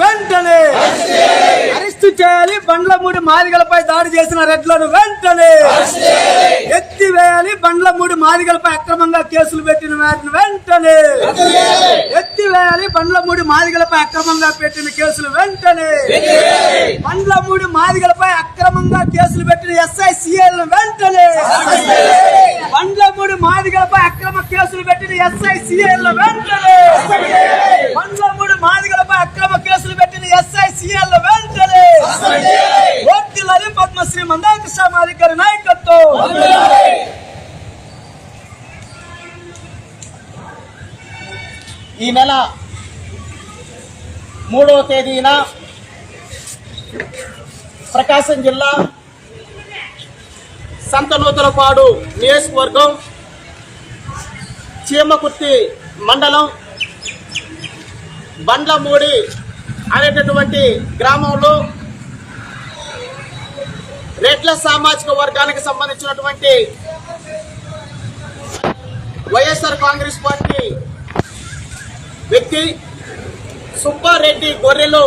వెంటనే అరెస్టు చేయాలి. బండ్లమూడి మాదిగలపై దాడి చేసిన రెడ్లను వెంటనే ఎత్తివేయాలి. బండ్లమూడి మాదిగలపై అక్రమంగా కేసులు పెట్టిన వారిని వెంటనే ఎత్తివేయాలి. బండ్లమూడి మాదిగలపై అక్రమంగా పెట్టిన కేసులు వెంటనే బండ్లమూడి మాదిగలపై అక్రమంగా కేసులు పెట్టిన ఎస్ఐ సిఎల్ వెంటనే బండ్లమూడి మాదిగలపై అక్రమ కేసులు పెట్టిన ఎస్ఐ సిఎల్ వెంటనే నెల మూడవ తేదీన ప్రకాశం జిల్లా సంతనూతలపాడు నియోజకవర్గం చీమకుర్తి మండలం బండ్లమూడి అనేటటువంటి గ్రామంలో రెడ్ల సామాజిక వర్గానికి సంబంధించినటువంటి వైఎస్ఆర్ కాంగ్రెస్ పార్టీ వ్యక్తి సుబ్బారెడ్డి గొర్రెలు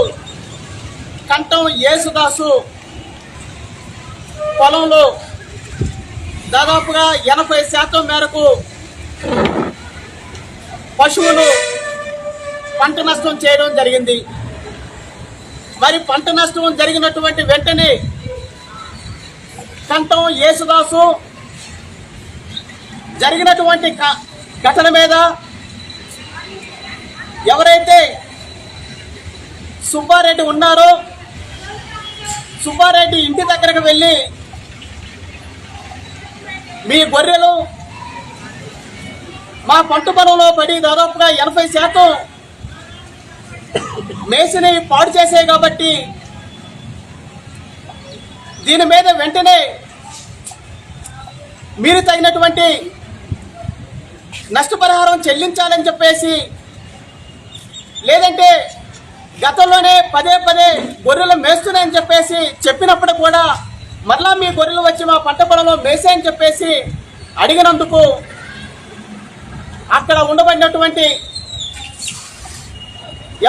కంఠం యేసుదాసు పొలంలో దాదాపుగా ఎనభై శాతం మేరకు పశువులు పంట నష్టం చేయడం జరిగింది. మరి పంట నష్టం జరిగినటువంటి వెంటనే కంఠం యేసుదాసు జరిగినటువంటి ఘటన మీద ఎవరైతే సుబ్బారెడ్డి ఉన్నారో సుబ్బారెడ్డి ఇంటి దగ్గరకు వెళ్ళి మీ గొర్రెలు మా పంట పొలంలో పడి దాదాపుగా ఎనభై శాతం మేసిని పాడు చేసాయి కాబట్టి దీని మీద వెంటనే మీరు తగినటువంటి నష్టపరిహారం చెల్లించాలని చెప్పేసి లేదంటే గతంలోనే పదే పదే గొర్రెలు మేస్తున్నాయని చెప్పేసి చెప్పినప్పుడు కూడా మరలా మీ గొర్రెలు వచ్చి మా పంట పొలంలో మేసాయని చెప్పేసి అడిగినందుకు అక్కడ ఉండబడినటువంటి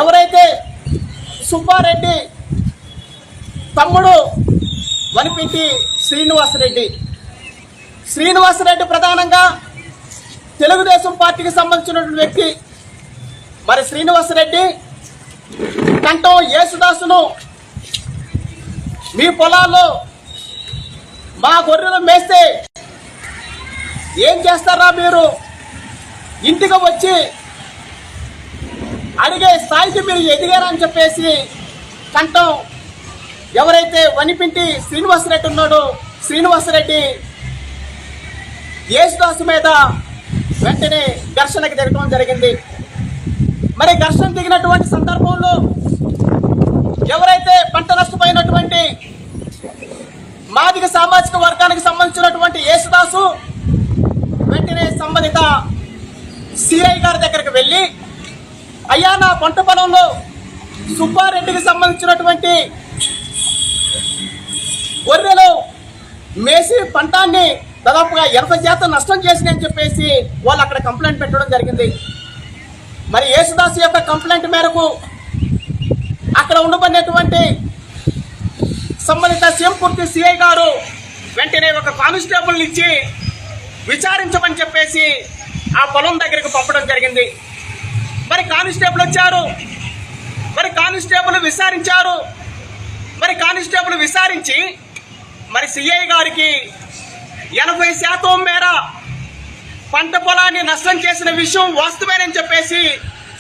ఎవరైతే సుబ్బారెడ్డి తమ్ముడు వనిపింటి శ్రీనివాసరెడ్డి శ్రీనివాసరెడ్డి ప్రధానంగా తెలుగుదేశం పార్టీకి సంబంధించినటువంటి వ్యక్తి మరి శ్రీనివాసరెడ్డి కంటం యేసుదాసును మీ పొలాల్లో మా గొర్రెలు మేస్తే ఏం చేస్తారా మీరు? ఇంటికి వచ్చి అడిగే స్థాయికి మీరు ఎదిగారని చెప్పేసి కంటం ఎవరైతే వనిపింటి శ్రీనివాసరెడ్డి ఉన్నాడో శ్రీనివాసరెడ్డి యేసుదాసు మీద వెంటనే ఘర్షణకు తిరగడం జరిగింది. మరి ఘర్షణ దిగినటువంటి సందర్భంలో ఎవరైతే పంట నష్టపోయినటువంటి మాదిగ సామాజిక వర్గానికి సంబంధించినటువంటి యేసుదాసు వెంటనే సంబంధిత సిఐ గారి దగ్గరికి వెళ్ళి అయ్యా నా పంట పొలంలో సుబ్బారెడ్డికి సంబంధించినటువంటి గొర్రెలు మేసి పంటాన్ని దాదాపుగా ఎనభై శాతం నష్టం చేసినాయని చెప్పేసి వాళ్ళు అక్కడ కంప్లైంట్ పెట్టడం జరిగింది. మరి యేసుదాస్ యొక్క కంప్లైంట్ మేరకు అక్కడ ఉండబడినటువంటి సంబంధిత సీఎంపూర్తి సిఐ గారు వెంటనే ఒక కానిస్టేబుల్ ఇచ్చి విచారించమని చెప్పేసి ఆ పొలం దగ్గరికి పంపడం జరిగింది. మరి కానిస్టేబుల్ వచ్చారు. మరి కానిస్టేబుల్ విచారించారు. మరి కానిస్టేబుల్ విచారించి మరి సిఐ గారికి ఎనభై శాతం మేర పంట పొలాన్ని నష్టం చేసిన విషయం వాస్తవేనని చెప్పేసి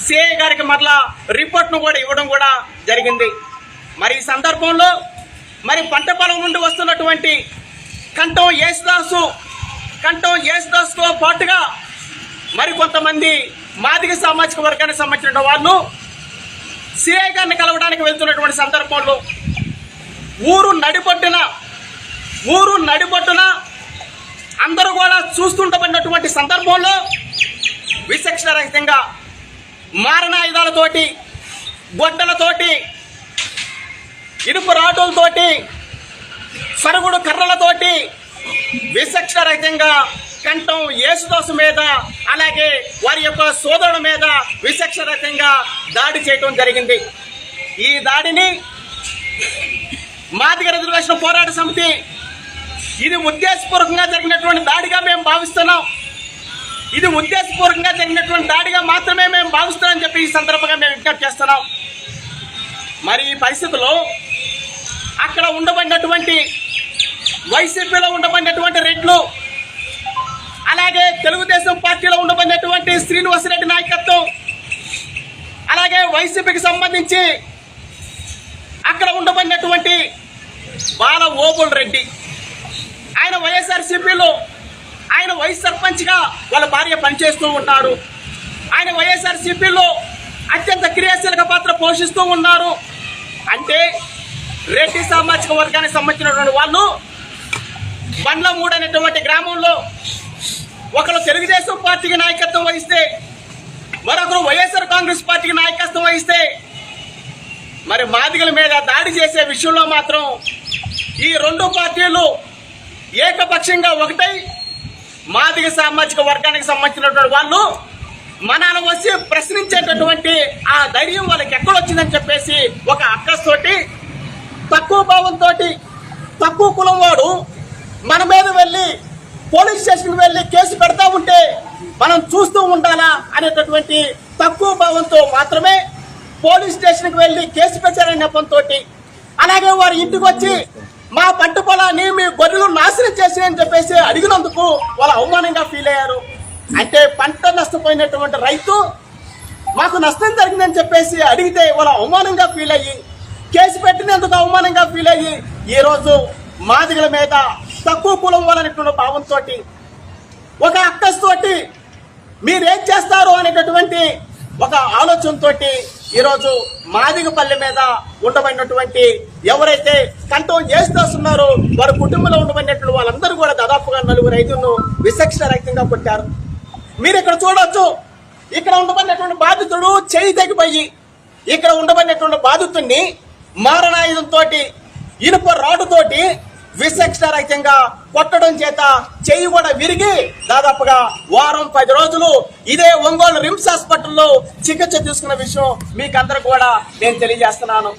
సిఐ గారికి మరలా రిపోర్ట్ను కూడా ఇవ్వడం కూడా జరిగింది. మరి ఈ సందర్భంలో మరి పంట పొలం నుండి వస్తున్నటువంటి కంఠం యేసుదాసు కంఠం యేసుదాసుతో పాటుగా మరి కొంతమంది మాదిగ సామాజిక వర్గానికి సంబంధించిన వాళ్ళు సిఐ గారిని కలవడానికి వెళ్తున్నటువంటి సందర్భంలో ఊరు నడిపొట్టున ఊరు నడిపొట్టున అందరూ కూడా చూస్తుండబడినటువంటి సందర్భంలో విచక్షణ రహితంగా మారణాయుధాలతోటి గొడ్డలతోటి ఇనుపు రాటులతోటి సరుగుడు కర్రలతోటి విచక్షణ రహితంగా కంఠం యేసుదాసు మీద అలాగే వారి యొక్క సోదరుడు మీద విచక్షరకంగా దాడి చేయటం జరిగింది. ఈ దాడిని మాదిగ రిజర్వేషన్ పోరాట సమితి ఇది ఉద్దేశపూర్వకంగా జరిగినటువంటి దాడిగా మేము భావిస్తున్నాం. ఇది ఉద్దేశపూర్వకంగా జరిగినటువంటి దాడిగా మాత్రమే మేము భావిస్తున్నామని చెప్పి ఈ సందర్భంగా మేము విజ్ఞప్తి చేస్తున్నాం. మరి ఈ పరిస్థితుల్లో అక్కడ ఉండబడినటువంటి వైసీపీలో ఉండబడినటువంటి రెడ్లు అలాగే తెలుగుదేశం పార్టీలో ఉండబడినటువంటి శ్రీనివాసరెడ్డి నాయకత్వం అలాగే వైసీపీకి సంబంధించి అక్కడ ఉండబడినటువంటి బాల ఓబుల్ రెడ్డి ఆయన వైఎస్ఆర్సీపీలో ఆయన వైస్ సర్పంచ్గా వాళ్ళ భార్య పనిచేస్తూ ఉంటారు ఆయన వైఎస్ఆర్సీపీలో అత్యంత క్రియాశీలక పాత్ర పోషిస్తూ ఉన్నారు. అంటే రెడ్డి సామాజిక వర్గానికి సంబంధించినటువంటి వాళ్ళు బండ్ల మూడు అనేటువంటి గ్రామంలో ఒకరు తెలుగుదేశం పార్టీకి నాయకత్వం వహిస్తే మరొకరు వైఎస్ఆర్ కాంగ్రెస్ పార్టీకి నాయకత్వం వహిస్తే మరి మాదిగల మీద దాడి చేసే విషయంలో మాత్రం ఈ రెండు పార్టీలు ఏకపక్షంగా ఒకటై మాదిక సామాజిక వర్గానికి సంబంధించినటువంటి వాళ్ళు మనల్ని వచ్చి ప్రశ్నించేటటువంటి ఆ ధైర్యం వాళ్ళకి ఎక్కడొచ్చిందని చెప్పేసి ఒక అక్కస్తోటి తక్కువ భావంతో తక్కువ కులం వాడు మన మీద వెళ్ళి పోలీస్ స్టేషన్కి వెళ్ళి కేసు పెడతా ఉంటే మనం చూస్తూ ఉండాలా అనేటటువంటి తక్కువ భావంతో మాత్రమే పోలీస్ స్టేషన్కి వెళ్ళి కేసు పెట్టారనే నెపంతో అలాగే వారి ఇంటికి వచ్చి మా పంట పొలాన్ని మీ గొర్రెలు నాశనం చేసినని చెప్పేసి అడిగినందుకు వాళ్ళు అవమానంగా ఫీల్ అయ్యారు. అంటే పంట నష్టపోయినటువంటి రైతు మాకు నష్టం జరిగిందని చెప్పేసి అడిగితే వాళ్ళ అవమానంగా ఫీల్ అయ్యి కేసు పెట్టినందుకు అవమానంగా ఫీల్ అయ్యి ఈ రోజు మాదిగల మీద తక్కువ కులం వాళ్ళనేటువంటి భావంతో ఒక అక్కస్తోటి మీరేం చేస్తారు అనేటటువంటి ఒక ఆలోచనతో ఈరోజు మాదిగపల్లి మీద ఉండబడినటువంటి ఎవరైతే కంఠం చేస్తున్నారో వారి కుటుంబంలో ఉండబడినట్లు వాళ్ళందరూ కూడా దాదాపుగా నలుగురు ఐదును విశక్షణ రహితంగా కొట్టారు. మీరు ఇక్కడ చూడవచ్చు ఇక్కడ ఉండబడినటువంటి బాధితుడు చేయి తెగిపోయి ఇక్కడ ఉండబడినటువంటి బాధితుడిని మారణాయుధంతో ఇనుప రాడుతోటి విచక్షణ రహితంగా కొట్టడం చేత చెయ్యి కూడా విరిగి దాదాపుగా వారం పది రోజులు ఇదే ఒంగోలు రిమ్స్ హాస్పిటల్లో చికిత్స తీసుకున్న విషయం మీకు కూడా నేను తెలియజేస్తున్నాను.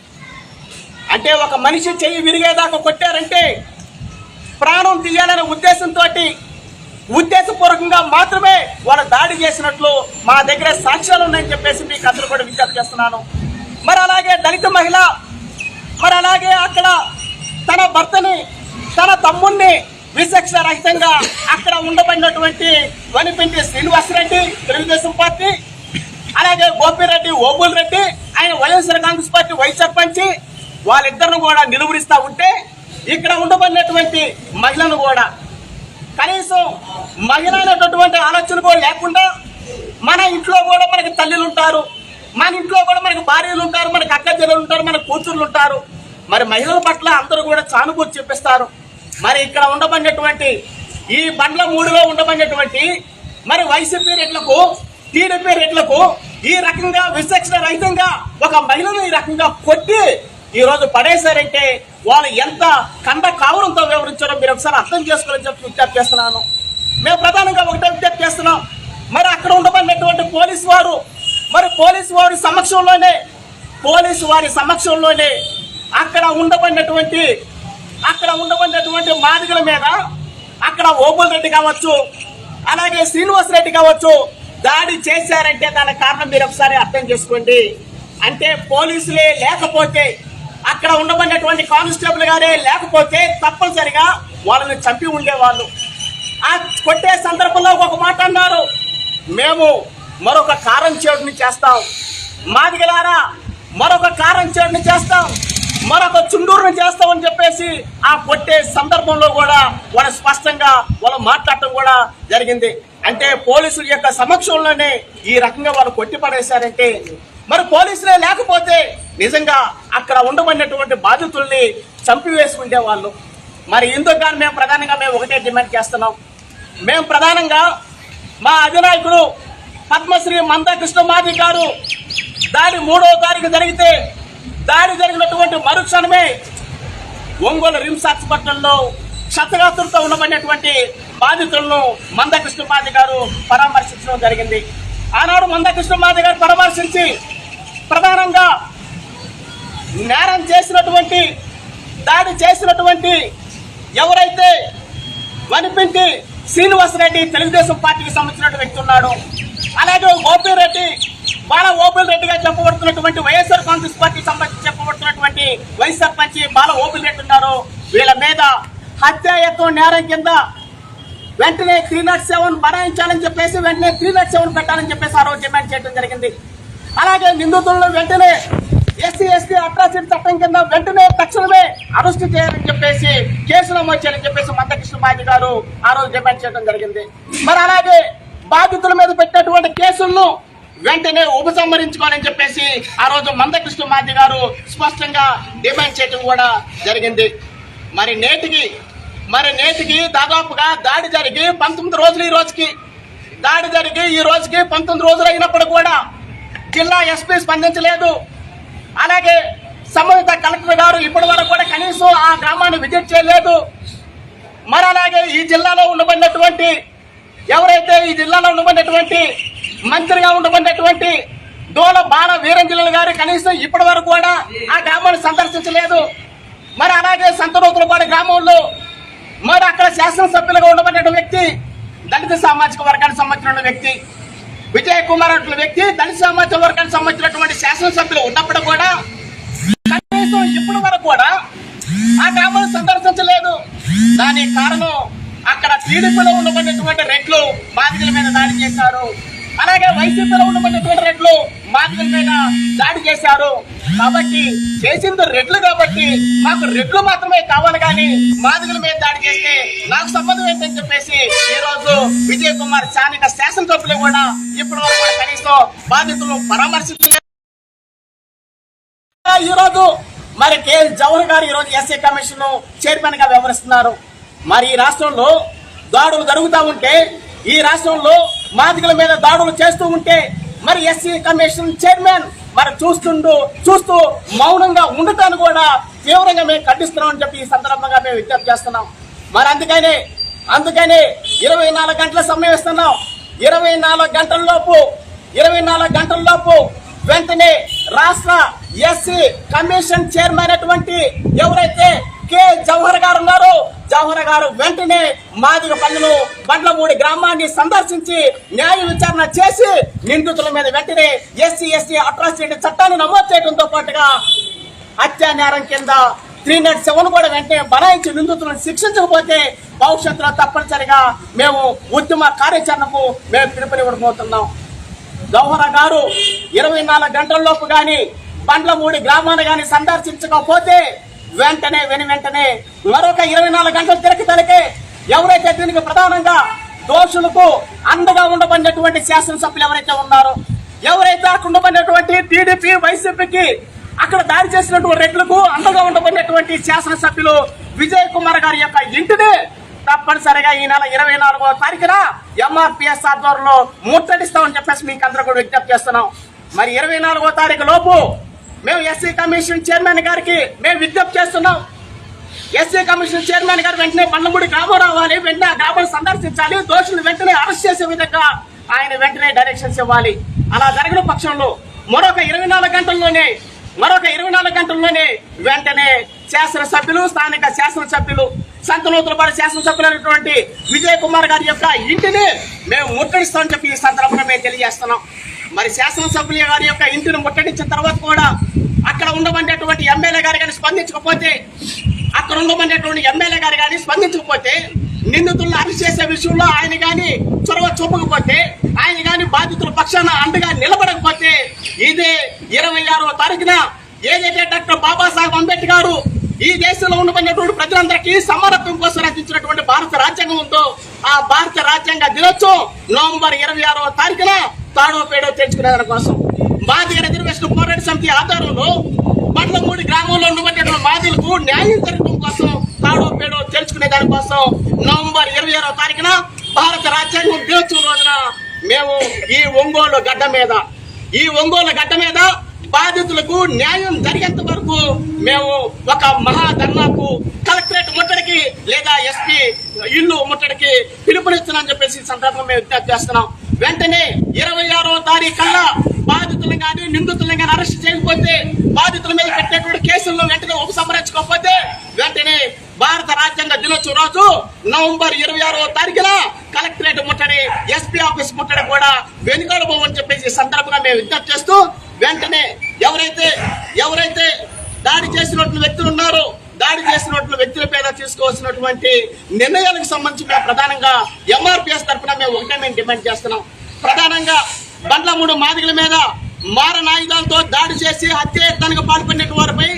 అంటే ఒక మనిషి చెయ్యి విరిగేదాకా కొట్టారంటే ప్రాణం తీయాలనే ఉద్దేశంతో ఉద్దేశపూర్వకంగా మాత్రమే వాళ్ళు దాడి చేసినట్లు మా దగ్గర సాక్ష్యాలు ఉన్నాయని చెప్పేసి మీకు అందరూ కూడా విజ్ఞప్తి చేస్తున్నాను. మరి అలాగే దళిత మహిళ మరి అలాగే అక్కడ తన భర్తని తన తమ్ముణ్ణి విశక్ష రహితంగా అక్కడ ఉండబడినటువంటి వనిపింటి శ్రీనివాసరెడ్డి తెలుగుదేశం పార్టీ అలాగే గోపిరెడ్డి ఓబుల్ రెడ్డి ఆయన YSR Congress party vice sarpanch వాళ్ళిద్దరిని కూడా నిలువరిస్తా ఉంటే ఇక్కడ ఉండబడినటువంటి మహిళను కూడా కనీసం మహిళ అనేటటువంటి ఆలోచన కూడా లేకుండా మన ఇంట్లో కూడా మనకి తల్లిలు ఉంటారు మన ఇంట్లో కూడా మనకి భార్యలు ఉంటారు మనకి అక్క చెల్లెలు ఉంటారు మన కూతుర్లు ఉంటారు. మరి మహిళల పట్ల అందరూ కూడా సానుభూతి చూపిస్తారు. మరి ఇక్కడ ఉండబడినటువంటి ఈ బండ్ల మూడులో ఉండబడినటువంటి మరి వైసీపీ రెడ్లకు టీడీపీ రెడ్లకు ఈ రకంగా విచక్షణ రహితంగా ఒక మహిళను ఈ రకంగా కొట్టి ఈ రోజు పడేశారంటే వాళ్ళు ఎంత కండ కావడంతో వివరించారో మీరు ఒకసారి అర్థం చేసుకోవాలని చెప్పి విజ్ఞప్తి చేస్తున్నాను. మేము ప్రధానంగా ఒకటే విజ్ఞప్తి చేస్తున్నాం. మరి అక్కడ ఉండబడినటువంటి పోలీసు వారు మరి పోలీసు వారి సమక్షంలోనే పోలీసు వారి సమక్షంలోనే అక్కడ ఉండబడినటువంటి అక్కడ ఉండబడినటువంటి మాదిగల మీద అక్కడ ఓబుల్ రెడ్డి కావచ్చు అలాగే శ్రీనివాస్ రెడ్డి కావచ్చు దాడి చేశారంటే దానికి కారణం మీరు ఒకసారి అర్థం చేసుకోండి. అంటే పోలీసులే లేకపోతే అక్కడ ఉండబడినటువంటి కానిస్టేబుల్ గారే లేకపోతే తప్పనిసరిగా వాళ్ళని చంపి ఉండేవాళ్ళు. ఆ కొట్టే సందర్భంలో ఒక మాట అన్నారు. మేము మరొక కారం చేడుని చేస్తాం. మాదిగలారా మరొక కారం చేడుని చేస్తాం. మరొక చుండూరుని చేస్తామని చెప్పేసి ఆ కొట్టే సందర్భంలో కూడా వాళ్ళు స్పష్టంగా వాళ్ళు మాట్లాడటం కూడా జరిగింది. అంటే పోలీసుల యొక్క సమక్షంలోనే ఈ రకంగా వాళ్ళు కొట్టి పడేశారంటే మరి పోలీసులే లేకపోతే నిజంగా అక్కడ ఉండబడినటువంటి బాధితుల్ని చంపివేసుకుంటే వాళ్ళు. మరి ఇందుకు కానీ మేము ప్రధానంగా మేము ఒకటే డిమాండ్ చేస్తున్నాం. మేము ప్రధానంగా మా అధినాయకుడు పద్మశ్రీ మంద మాది గారు దాని మూడవ తారీఖు జరిగితే దాడి జరిగినటువంటి మరుక్షణమే ఒంగోలు రిమ్స్ హాస్పిటల్లో క్షతగాత్రులతో ఉండబడినటువంటి బాధితులను మందకృష్ణమాది గారు పరామర్శించడం జరిగింది. ఆనాడు మందకృష్ణమాది గారు పరామర్శించి ప్రధానంగా నేరం చేసినటువంటి దాడి చేసినటువంటి ఎవరైతే వనిపింటి శ్రీనివాసరెడ్డి తెలుగుదేశం పార్టీకి సంబంధించిన వ్యక్తి ఉన్నాడు అలాగే గోపిరెడ్డి బాల ఓపిల్ రెడ్డిగా చెప్పబడుతున్నటువంటి వైఎస్ఆర్ కాంగ్రెస్ పార్టీ సంబంధించి చెప్పబడుతున్నటువంటి వైస్ సర్పంచ్ బాల ఓపిల్ రెడ్డి ఉన్నారు. వీళ్ళ మీద హత్యాయత్వం నేరం కింద వెంటనే త్రీ నాట్ సెవెన్ బనాయించాలని చెప్పేసి వెంటనే త్రీ నాట్ సెవెన్ పెట్టాలని చెప్పేసి ఆ రోజు డిమాండ్ చేయడం జరిగింది. అలాగే నిందితులను వెంటనే ఎస్సీ ఎస్టీ అట్రాసిటీ చట్టం కింద వెంటనే తక్షణమే అరెస్ట్ చేయాలని చెప్పేసి కేసు నమోదు చేయాలని చెప్పేసి మందకృష్ణ మాది గారు ఆ రోజు డిమాండ్ చేయడం జరిగింది. మరి అలాగే బాధితుల మీద పెట్టినటువంటి కేసులను వెంటనే ఉపసంహరించుకోవాలని చెప్పేసి ఆ రోజు మందకృష్ణ మాది గారు స్పష్టంగా డిమాండ్ చేయడం కూడా జరిగింది. మరి నేటికి మరి నేటికి దాదాపుగా దాడి జరిగి పంతొమ్మిది రోజులు ఈ రోజుకి దాడి జరిగి ఈ రోజుకి పంతొమ్మిది రోజులు అయినప్పుడు కూడా జిల్లా ఎస్పీ స్పందించలేదు. అలాగే సంబంధిత కలెక్టర్ గారు ఇప్పటి వరకు కూడా కనీసం ఆ గ్రామాన్ని విజిట్ చేయలేదు. మరి అలాగే ఈ జిల్లాలో ఉండబడినటువంటి ఎవరైతే ఈ జిల్లాలో ఉండబడినటువంటి మంత్రిగా ఉండమన్నటువంటి డోల బాల వీరంజనులు గారు కనీసం ఇప్పటి వరకు కూడా ఆ గ్రామాన్ని సందర్శించలేదు. మరి అలాగే సంతనూతులపాడు గ్రామంలో మరి అక్కడ శాసనసభ్యులుగా ఉండబడిన వ్యక్తి దళిత సామాజిక వర్గానికి సంబంధించిన వ్యక్తి విజయ్ కుమార్ అటువంటి వ్యక్తి దళిత సామాజిక వర్గానికి సంబంధించినటువంటి శాసనసభ్యులు ఉన్నప్పుడు కూడా కనీసం ఇప్పటి వరకు కూడా ఆ గ్రామాన్ని సందర్శించలేదు. దానికి కారణం అక్కడ టీడీపీలో ఉన్నటువంటి రెడ్లు బాధితుల మీద దాడి చేశారు. అలాగే వైసీపీలో ఉన్నటువంటి రెడ్లు బాధితుల దాడి చేశారు. కాబట్టి చేసింది రెడ్లు కాబట్టి మాకు రెడ్లు మాత్రమే కావాలి కానీ బాధితుల మీద దాడి చేస్తే నాకు సంబంధం ఏంటని చెప్పేసి ఈ రోజు విజయ్ కుమార్ స్థానిక శాసనసభ్యులు కూడా ఇప్పటి వరకు కనీసం బాధితులు పరామర్శించలేదు ఈ రోజు మరి కే జవహర్ గారు ఈరోజు ఎస్ఏ కమిషన్ చైర్మన్గా వ్యవహరిస్తున్నారు. మరి ఈ రాష్ట్రంలో దాడులు జరుగుతూ ఉంటే ఈ రాష్ట్రంలో మాదిగల మీద దాడులు చేస్తూ ఉంటే మరి ఎస్సీ కమిషన్ చైర్మన్ మరి చూస్తుండు చూస్తూ మౌనంగా ఉండటాన్ని కూడా తీవ్రంగా మేము ఖండిస్తున్నామని చెప్పి ఈ సందర్భంగా మేము విజ్ఞప్తి చేస్తున్నాం. మరి అందుకనే అందుకని ఇరవై నాలుగు గంటల సమయం ఇస్తున్నాం. ఇరవై నాలుగు గంటల లోపు ఇరవై నాలుగు గంటల లోపు వెంటనే రాష్ట్ర ఎస్సీ కమిషన్ చైర్మన్ అయినటువంటి ఎవరైతే కె. జవహర్ గారు ఉన్నారో జవహర్ గారు వెంటనే మాదిగ బండ్లమూడి గ్రామాన్ని సందర్శించి న్యాయ విచారణ చేసి నిందితుల మీద వెంటనే ఎస్సీ ఎస్టీ అట్రాసిటీ చట్టాన్ని నమోదు చేయడంతో పాటుగా హత్యా నేరం కింద త్రీ నాట్ సెవెన్ కూడా వెంటనే బనాయించి నిందితులను శిక్షించకపోతే భవిష్యత్తులో తప్పనిసరిగా మేము ఉద్యమ కార్యాచరణకు మేము పిలుపునివ్వబోతున్నాం. గౌహర గారు ఇరవై నాలుగు గంటల లోపు కానీ బండ్లమూడి గ్రామాన్ని కానీ సందర్శించకపోతే వెంటనే వెని వెంటనే మరొక ఇరవై నాలుగు గంటలు తిరగ తలకే ఎవరైతే దీనికి ప్రధానంగా దోషులకు అండగా ఉండబడినటువంటి శాసనసభ్యులు ఎవరైతే ఉన్నారో ఎవరైతే అక్కడ ఉండబడినటువంటి టీడీపీ వైసీపీకి అక్కడ దాడి చేసినటువంటి రెడ్లకు అండగా ఉండబడినటువంటి శాసనసభ్యులు విజయ్ కుమార్ గారి యొక్క ఇంటిని తప్పనిసరిగా ఈ నెల ఇరవై నాలుగో తారీఖున ఎంఆర్పిఎస్ ఆధ్వర్యంలో ముట్టడిస్తామని చెప్పేసి మీకు అందరూ కూడా విజ్ఞప్తి చేస్తున్నాం. మరి ఇరవై నాలుగో తారీఖు లోపు మేము ఎస్సీ కమిషన్ చైర్మన్ గారికి మేము విజ్ఞప్తి చేస్తున్నాం. ఎస్సీ కమిషన్ చైర్మన్ గారు వెంటనే బండ్లమూడి గ్రామం రావాలి వెంటనే ఆ గ్రామాన్ని సందర్శించాలి. దోషులు వెంటనే అరెస్ట్ చేసే విధంగా ఆయన వెంటనే డైరెక్షన్స్ ఇవ్వాలి. అలా జరిగిన పక్షంలో మరొక ఇరవై నాలుగు గంటల్లోనే మరొక ఇరవై నాలుగు గంటల్లోనే వెంటనే శాసనసభ్యులు స్థానిక శాసనసభ్యులు సంతనూతులపాడు శాసనసభ్యులైనటువంటి విజయ్ కుమార్ గారి యొక్క ఇంటిని మేము ముట్టడిస్తామని చెప్పి ఈ సందర్భంగా మేము తెలియజేస్తున్నాం. మరి శాసనసభ్యుల గారి యొక్క ఇంటిని ముట్టడించిన తర్వాత కూడా అక్కడ ఉండమనేటువంటి ఎమ్మెల్యే గారు కానీ స్పందించకపోతే అక్కడ ఉండమనేటువంటి ఎమ్మెల్యే గారు కానీ స్పందించకపోతే నిందితులను అరెస్ట్ చేసే విషయంలో ఆయన కానీ చొరవ చూపకపోతే ఆయన కానీ బాధితుల పక్షాన అండగా నిలబడకపోతే ఇదే ఇరవై ఆరవ తారీఖున ఏదైతే డాక్టర్ బాబాసాహెబ్ అంబేద్కర్ గారు ఈ దేశంలో ఉండబడినటువంటి ప్రజలందరికీ సమానత్వం కోసం రచించినటువంటి భారత రాజ్యాంగం ఉందో ఆ భారత రాజ్యాంగ దినోత్సవం నవంబర్ ఇరవై ఆరవ తారీఖున తాడో పేడో తెచ్చుకునే దాని కోసం. మాదిగ రిజర్వేషన్ పోరాట సమితి ఆధారంలో బండ్లమూడి గ్రామంలో ఉండబడినటువంటి మాదిలకు న్యాయం జరగడం కోసం తాడో పేడో తెలుసుకునే దానికోసం నవంబర్ ఇరవై ఆరో తారీఖున భారత రాజ్యాంగం దినోత్సవం రోజున మేము ఈ ఒంగోలు గడ్డ మీద ఈ ఒంగోలు గడ్డ మీద బాధితులకు న్యాయం జరిగేంత వరకు మేము ఒక మహాధర్నాకు కలెక్టరేట్ ముట్టడికి లేదా ఎస్పీ ఇల్లు ముట్టడికి పిలుపునిస్తున్నామని చెప్పేసి సందర్భం సందర్భంగా మేము విజ్ఞప్తి చేస్తున్నాం. వెంటనే ఇరవై ఆరో తారీఖు కల్లా బాధితులను కానీ నిందితులను కానీ అరెస్ట్ చేయకపోతే బాధితుల మీద పెట్టేటువంటి కేసులను వెంటనే ఉపసంహరించుకోకపోతే వెంటనే భారత రాజ్యాంగ దినోత్సవం రోజు నవంబర్ ఇరవై ఆరో తారీఖున కలెక్టరేట్ ముట్టడి ఎస్పీ ఆఫీస్ ముట్టడి కూడా వెనుకడబోమని చెప్పేసి సందర్భంగా మేము విజ్ఞప్తి చేస్తూ వెంటనే ఎవరైతే ఎవరైతే దాడి చేసినటువంటి వ్యక్తులు ఉన్నారో దాడి చేసినట్లు వ్యక్తుల మీద తీసుకోవాల్సినటువంటి నిర్ణయాలకు సంబంధించి మేము ప్రధానంగా ఎంఆర్పిఎస్ తరఫున మేము ఒకటే మేము డిమాండ్ చేస్తున్నాం. ప్రధానంగా బండ్ల మూడు మాదిగల మీద మారణాయుధాలతో దాడి చేసి హత్యాయత్నానికి పాల్పడిన వారిపై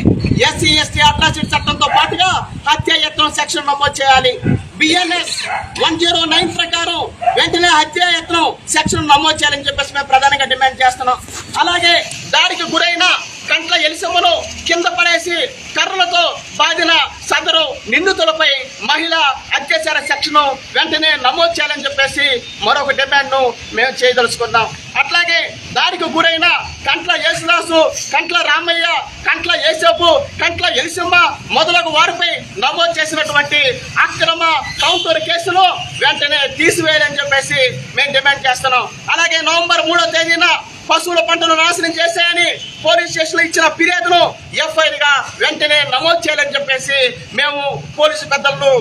ఎస్సీ ఎస్టీ అట్రాసిటీ చట్టంతో పాటుగా హత్యాయత్నం సెక్షన్ నమోదు చేయాలి. బిఎన్ఎస్ వన్ జీరో నైన్ ప్రకారం వెంటనే హత్యాయత్నం సెక్షన్ నమోదు చేయాలని చెప్పేసి మేము ప్రధానంగా డిమాండ్ చేస్తున్నాం. అలాగే దాడికి గురైన కంట్ల ఎలిసమ్మను కింద పడేసి కర్రలతో బాధిన సదరు నిందితులపై మహిళ అత్యాచార సెక్షను వెంటనే నమోదు చేయాలని చెప్పేసి మరొక డిమాండ్ను మేము చేయదలుచుకుందాం అట్లాగే దానికి గురైన కంట్ల యేసుదాసు కంట్ల రామయ్య కంట్ల యేసపు కంట్ల ఎలిసమ్మ మొదలగు వారిపై నమోదు చేసినటువంటి అక్రమ కౌంటర్ కేసును వెంటనే తీసివేయాలని చెప్పేసి మేము డిమాండ్ చేస్తున్నాం. అలాగే నవంబర్ మూడో తేదీన పశువుల పంటను నాశనం చేశాయని పోలీస్ స్టేషన్లో ఇచ్చిన ఫిర్యాదును ఎఫ్ఐఆర్గా వెంటనే నమోదు చేయాలని చెప్పేసి మేము పోలీసు పెద్దలను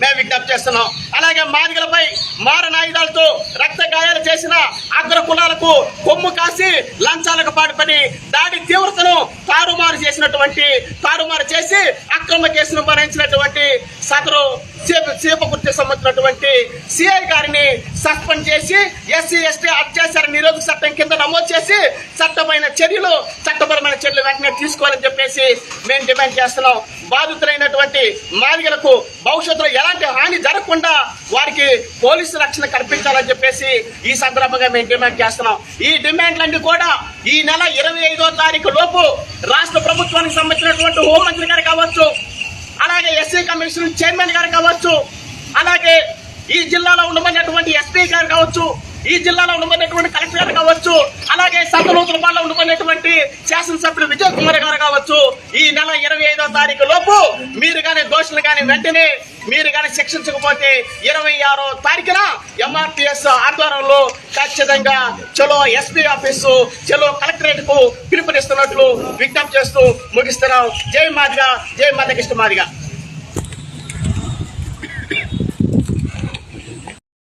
మేము విజ్ఞప్తి చేస్తున్నాం. అలాగే మాదిగలపై మారణాయుధాలతో రక్త గాయాలు చేసిన అగ్ర కులాలకు కొమ్ము కాసి లంచాలకు పాటుపడి దాడి తీవ్రతను తారుమారు చేసినటువంటి తారుమారు చేసి అక్రమ కేసును భరించినటువంటి సదరు సీపకుర్తి సంబంధించినటువంటి సిఐ గారిని సస్పెండ్ చేసి ఎస్సీ ఎస్టీ అత్యాచార నిరోధక చట్టం కింద నమోదు చేసి చట్టమైన చర్యలు చట్టపరమైన చర్యలు వెంటనే తీసుకోవాలని చెప్పేసి మేము డిమాండ్ చేస్తున్నాం. బాధితులైనటువంటి మాదిగలకు భవిష్యత్తులో ఎలాంటి హాని జరగకుండా వారికి పోలీసు రక్షణ కల్పించాలని చెప్పేసి ఈ సందర్భంగా మేము డిమాండ్ చేస్తున్నాం. ఈ డిమాండ్లన్నీ కూడా ఈ నెల ఇరవై ఐదో తారీఖు లోపు రాష్ట్ర ప్రభుత్వానికి సంబంధించినటువంటి హోంమంత్రి గారు కావచ్చు అలాగే ఎస్సీ కమిషన్ చైర్మన్ గారు కావచ్చు అలాగే ఈ జిల్లాలో ఉండమన్నటువంటి ఎస్పీ గారు కావచ్చు ఈ జిల్లాలో ఉండమనేటువంటి కలెక్టర్ గారు కావచ్చు అలాగే సంతనూతలపాడులో ఉండమనేటువంటి శాసనసభ్యులు విజయ్ కుమార్ గారు కావచ్చు ఈ నెల ఇరవై ఐదో తారీఖు లోపు మీరు కానీ దోషులు కానీ వెంటనే మీరు కానీ శిక్షించకపోతే ఇరవై ఆరో తారీఖున ఎంఆర్పిఎస్ ఆధ్వర్యంలో ఖచ్చితంగా చలో ఎస్పీ ఆఫీసు చలో కలెక్టరేట్కు పిలుపునిస్తున్నట్లు విజ్ఞప్తి చేస్తూ ముగిస్తున్నాం. జై మాదిగా జై మాధకృష్ణ మాదిగా.